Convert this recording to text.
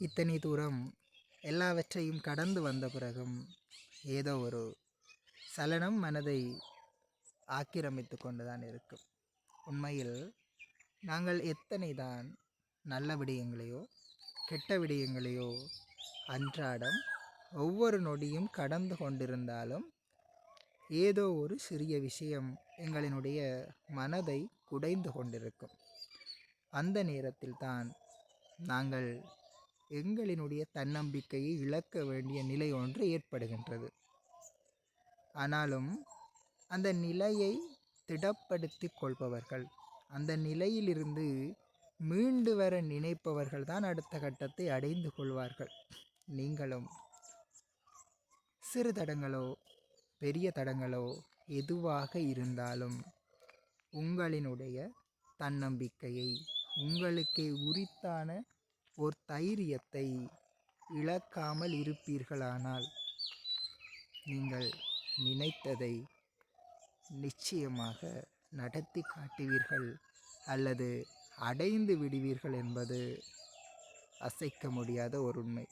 இத்தனை தூரம் எல்லாவற்றையும் கடந்து வந்த பிறகும் ஏதோ ஒரு சலனம் மனதை ஆக்கிரமித்து கொண்டுதான் இருக்கும். உண்மையில் நாங்கள் எத்தனை தான் நல்ல விடயங்களையோ கெட்ட விடயங்களையோ அன்றாடம் ஒவ்வொரு நொடியும் கடந்து கொண்டிருந்தாலும் ஏதோ ஒரு சிறிய விஷயம் எங்களினுடைய மனதை குடைந்து கொண்டிருக்கும். அந்த நேரத்தில் தான் நாங்கள் எங்களினுடைய தன்னம்பிக்கையை இழக்க வேண்டிய நிலை ஒன்று ஏற்படுகின்றது. ஆனாலும் அந்த நிலையை திடப்படுத்தி கொள்பவர்கள் அந்த நிலையிலிருந்து மீண்டு வர நினைப்பவர்கள் தான் அடுத்த கட்டத்தை அடைந்து கொள்வார்கள். நீங்களும் சிறு தடங்களோ பெரிய தடங்களோ எதுவாக இருந்தாலும் உங்களினுடைய தன்னம்பிக்கையை உங்களுக்கே உரித்தான ஒரு தைரியத்தை இழக்காமல் இருப்பீர்களானால் நீங்கள் நினைத்ததை நிச்சயமாக நடத்தி காட்டுவீர்கள் அல்லது அடைந்து விடுவீர்கள் என்பது அசைக்க முடியாத ஒரு உண்மை.